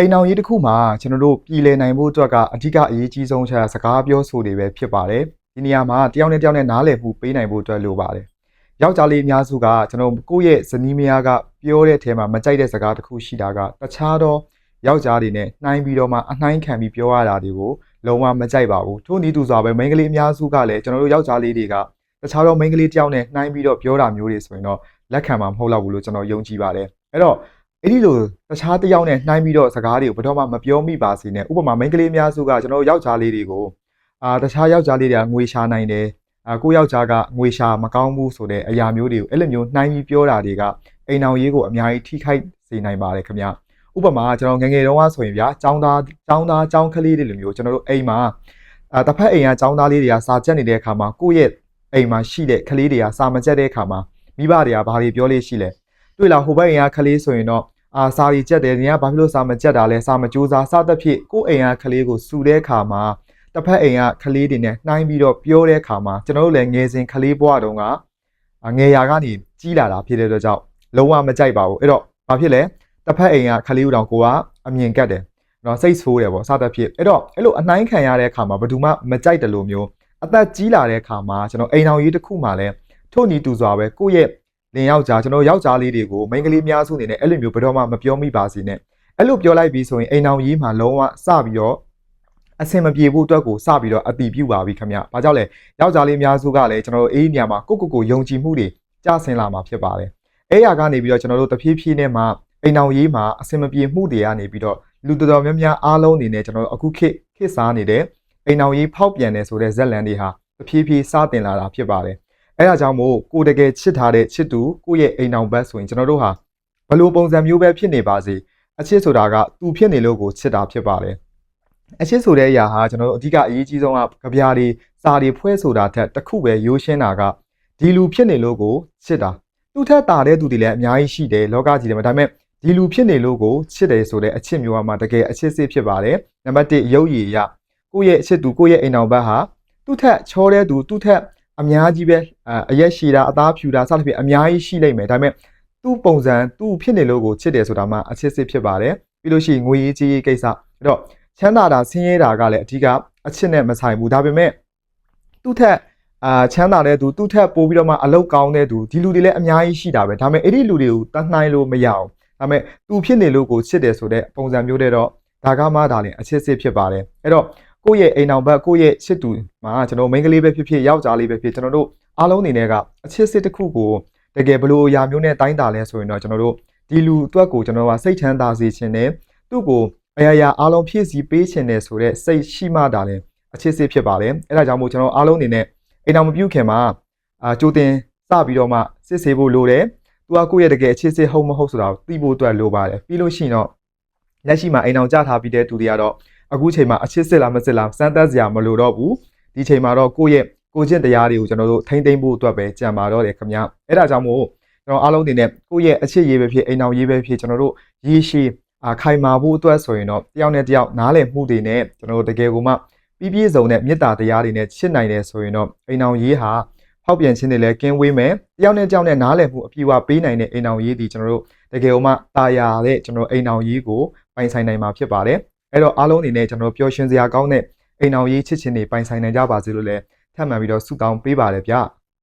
အိမ်အောင်ရေးတစ်ခုမှာကျွန်တော်တို့ပြည်လည်နိုင်ဖို့အတွက်ကအဓိကအရေးကြီးဆုံးချက်စကားပြောဆိုတွေပဲဖြစ်ပါတယ်ဒီနေရာမှာတယောက်နဲ့တယောက်နဲ့နားလည်မှုပေးနိုင်ဖို့အတွက်လိုပါတယ်ယောက်ျားလေးအများစုကကျွန်တော်ကိုယ့်ရဲ့ဇနီးမယားကပြောတဲ့အထဲမှာမကြိုက်တဲ့စကားတစ်ခုရှိတာကတခြားသောယောက်ျားတွေနဲ့နှိုင်းပြီးတော့မှအနှိုင်းခံပြီးပြောရတာတွေကိုလုံးဝမကြိုက်ပါဘူးထို့နည်းတူစွာပဲမိန်းကလေးအများစုကလည်းကျွန်တော်တို့ယောက်ျားလေးတွေကတခြားသောမိန်းကလေးတယောက်နဲ့နှိုင်းပြီးတော့ပြောတာမျိုးတွေဆိုရင်တော့လက်ခံမှာမဟုတ်တော့ဘူးလို့ကျွန်တော်ယုံကြည်ပါတယ်အဲ့တော့ အဲ့ဒီလိုတခြားတစ်ယောက်နဲ့နှိုင်းပြီးတော့စကားတွေကိုဘယ်တော့မှမပြောမိပါစေနဲ့ဥပမာမိန်းကလေးအများစုကကျွန်တော်တို့ယောက်ျားလေးတွေကိုအာတခြားယောက်ျားလေးတွေကငွေရှာနိုင်တယ်အာကိုယ့်ယောက်ျားကငွေရှာမကောင်းဘူးဆိုတဲ့အရာမျိုးတွေကိုအဲ့လိုမျိုးနှိုင်းပြီးပြောတာတွေကအိမ်အောင်ရေးကိုအများကြီးထိခိုက်စေနိုင်ပါတယ်ခင်ဗျဥပမာကျွန်တော်ငယ်ငယ်တုန်းကဆိုရင်ဗျာចောင်းသားចောင်းသားចောင်းကလေးတွေလိုမျိုးကျွန်တော်တို့အိမ်မှာအာတစ်ဖက်အိမ်ကចောင်းသားလေးတွေကစာကြက်နေတဲ့အခါမှာကိုယ့်ရဲ့အိမ်မှာရှိတဲ့ကလေးတွေကစာမကြက်တဲ့အခါမှာမိဘတွေကဘာတွေပြောလို့ရှိလဲ တွေ့လားဟိုဘက်အိမ်ကကလေးဆိုရင်တော့အာစာရီကြက်တယ်နေကဘာဖြစ်လို့စာမကြက်တာလဲစာမကြိုးစားစသဖြင့်ကိုယ့်အိမ်ကကလေးကိုစူတဲ့အခါမှာတစ်ဖက်အိမ်ကကလေးတွေနဲ့နှိုင်းပြီးတော့ပြောတဲ့အခါမှာကျွန်တော်တို့လည်းငယ်စဉ်ကလေးဘဝတုန်းကအာငယ်ရာကနေကြီးလာတာဖြစ်တဲ့အတွက်ကြောင့်လုံးဝမကြိုက်ပါဘူးအဲ့တော့ဘာဖြစ်လဲတစ်ဖက်အိမ်ကကလေးဦးတောင်ကိုကအမြင်ကတ်တယ်နော်စိတ်ဆိုးတယ်ပေါ့စသဖြင့်အဲ့တော့အဲ့လိုအနှိုင်းခံရတဲ့အခါမှာဘယ်သူမှမကြိုက်တယ်လို့မျိုးအသက်ကြီးလာတဲ့အခါမှာကျွန်တော်အိမ်အောင်ရေးတစ်ခုမှလည်းထို့နီတူစွာပဲကိုယ့်ရဲ့ လင်ယောက်ျားကျွန်တော်ယောက်ျားလေးတွေကိုမိန်းကလေးအများစုအနေနဲ့အဲ့လိုမျိုးဘယ်တော့မှမပြောမိပါစေနဲ့အဲ့လိုပြောလိုက်ပြီးဆိုရင်အိမ်အောင်ရေးမှာလုံးဝစပြီးတော့အဆင်မပြေဖို့အတွက်ကိုစပြီးတော့အတိပြုပါပြီခင်ဗျ။ဘာကြောင့်လဲယောက်ျားလေးအများစုကလည်းကျွန်တော်တို့အေးနေရာမှာကိုကိုကိုယုံကြည်မှုတွေကျဆင်းလာမှာဖြစ်ပါတယ်။အဲ့ရကနေပြီးတော့ကျွန်တော်တို့တဖြည်းဖြည်းနဲ့မှအိမ်အောင်ရေးမှာအဆင်မပြေမှုတွေကနေပြီးတော့လူတော်တော်များများအားလုံးအနေနဲ့ကျွန်တော်တို့အခုခေတ်ခေတ်စားနေတဲ့အိမ်အောင်ရေးဖောက်ပြန်နေဆိုတဲ့ဇက်လန်တွေဟာတဖြည်းဖြည်းစတင်လာတာဖြစ်ပါတယ်။ အဲဒါကြောင့်မို့ကိုတကယ်ချစ်ထားတဲ့ချစ်သူကိုယ့်ရဲ့အိမ်အောင်ဘက်ဆိုရင်ကျွန်တော်တို့ဟာဘလို့ပုံစံမျိုးပဲဖြစ်နေပါစေအချစ်ဆိုတာကသူဖြစ်နေလို့ကိုချစ်တာဖြစ်ပါတယ်အချစ်ဆိုတဲ့အရာဟာကျွန်တော်တို့အဓိကအရေးကြီးဆုံးကကြပြားတွေစာတွေဖွဲ့ဆိုတာထက်တစ်ခုပဲရိုးရှင်းတာကဒီလူဖြစ်နေလို့ကိုချစ်တာသူထက်တာတဲ့သူတွေလည်းအများကြီးရှိတယ်လောကကြီးထဲမှာဒါပေမဲ့ဒီလူဖြစ်နေလို့ကိုချစ်တယ်ဆိုတဲ့အချစ်မျိုးကမှတကယ်အချစ်စစ်ဖြစ်ပါတယ်နံပါတ်1ရုပ်ရည်ရကိုယ့်ရဲ့အချစ်သူကိုယ့်ရဲ့အိမ်အောင်ဘက်ဟာသူ့ထက်ချောတဲ့သူသူ့ထက် အများကြီးပဲအအရက်ရှည်တာအသားဖြူတာစသဖြင့်အများကြီးရှိလိမ့်မယ်ဒါပေမဲ့သူ့ပုံစံသူ့ဖြစ်နေလို့ကိုချစ်တယ်ဆိုတာမှအချစ်စစ်ဖြစ်ပါတယ်ပြီးလို့ရှိရင်ငွေရေးကြေးရေးကိစ္စအဲ့တော့ချမ်းသာတာဆင်းရဲတာကလည်းအဓိကအချစ်နဲ့မဆိုင်ဘူးဒါပေမဲ့သူ့ထက်အာချမ်းသာတဲ့သူသူ့ထက်ပိုပြီးတော့မှအလောက်ကောင်းတဲ့သူဒီလူတွေလည်းအများကြီးရှိတာပဲဒါပေမဲ့အဲ့ဒီလူတွေကိုတတ်နိုင်လို့မရအောင်ဒါပေမဲ့သူဖြစ်နေလို့ကိုချစ်တယ်ဆိုတဲ့ပုံစံမျိုးတဲ့တော့ဒါကမှဒါလည်းအချစ်စစ်ဖြစ်ပါတယ်အဲ့တော့ ကိုယ့်ရဲ့အိမ်အောင်ဘက်ကိုယ့်ရဲ့ချစ်သူမှာကျွန်တော်မိန်းကလေးပဲဖြစ်ဖြစ်ယောက်ျားလေးပဲဖြစ်ကျွန်တော်တို့အားလုံးအနေနဲ့ကအချစ်စစ်တစ်ခုကိုတကယ်ဘလို့အရာမျိုးနဲ့တိုင်းတာလဲဆိုရင်တော့ကျွန်တော်တို့ဒီလူအတွက်ကိုကျွန်တော်ကစိတ်ချမ်းသာစေခြင်းနဲ့သူ့ကိုအရာရာအားလုံးဖြည့်ဆည်းပေးခြင်းနဲ့ဆိုတဲ့စိတ်ရှိမှဒါလည်းအချစ်စစ်ဖြစ်ပါတယ်အဲဒါကြောင့်မို့ကျွန်တော်အားလုံးအနေနဲ့အိမ်အောင်မပြုတ်ခင်မှာအာကြိုတင်စပြီးတော့မှစစ်ဆေးဖို့လိုတယ်သူကကိုယ့်ရဲ့တကယ်အချစ်စစ်ဟုတ်မဟုတ်ဆိုတာကိုသိဖို့အတွက်လိုပါတယ်ပြီးလို့ရှိရင်တော့လက်ရှိမှာအိမ်အောင်ကြထားပြီးတဲ့သူတွေကတော့ အခုချိန်မှာအချစ်စစ်လားမစစ်လားစမ်းသပ်စရာမလိုတော့ဘူးဒီချိန်မှာတော့ကိုယ့်ရဲ့ကိုကျင့်တရားတွေကိုကျွန်တော်တို့ထိမ့်သိမ့်ဖို့အတွက်ပဲကြံပါတော့တယ်ခင်ဗျအဲ့ဒါကြောင့်မို့ကျွန်တော်အားလုံးအနေနဲ့ကိုယ့်ရဲ့အချစ်ရေးပဲဖြစ်အိမ်အောင်ရေးပဲဖြစ်ကျွန်တော်တို့ရေရှည်အာခိုင်မာဖို့အတွက်ဆိုရင်တော့တယောက်နဲ့တယောက်နားလည်မှုတွေနဲ့ကျွန်တော်တို့တကယ်ကိုမှပြီးပြည့်စုံတဲ့မေတ္တာတရားတွေနဲ့ချစ်နိုင်တယ်ဆိုရင်တော့အိမ်အောင်ရေးဟာဖောက်ပြန်ခြင်းတွေလည်းကင်းဝေးမယ်တယောက်နဲ့တယောက်နဲ့နားလည်မှုအပြည့်အဝပေးနိုင်တဲ့အိမ်အောင်ရေးဒီကျွန်တော်တို့တကယ်ကိုမှတာယာတဲ့ကျွန်တော်အိမ်အောင်ရေးကိုပိုင်ဆိုင်နိုင်မှာဖြစ်ပါတယ် အဲ့တော့အားလုံးအနေနဲ့ကျွန်တော်ပျော်ရွှင်စရာကောင်းတဲ့အိမ်အောင်ရေးချစ်ချင်းတွေပိုင်ဆိုင်နိုင်ကြပါစေလို့လည်းထပ်မံပြီးတော့ဆုတောင်းပေးပါရဗျ။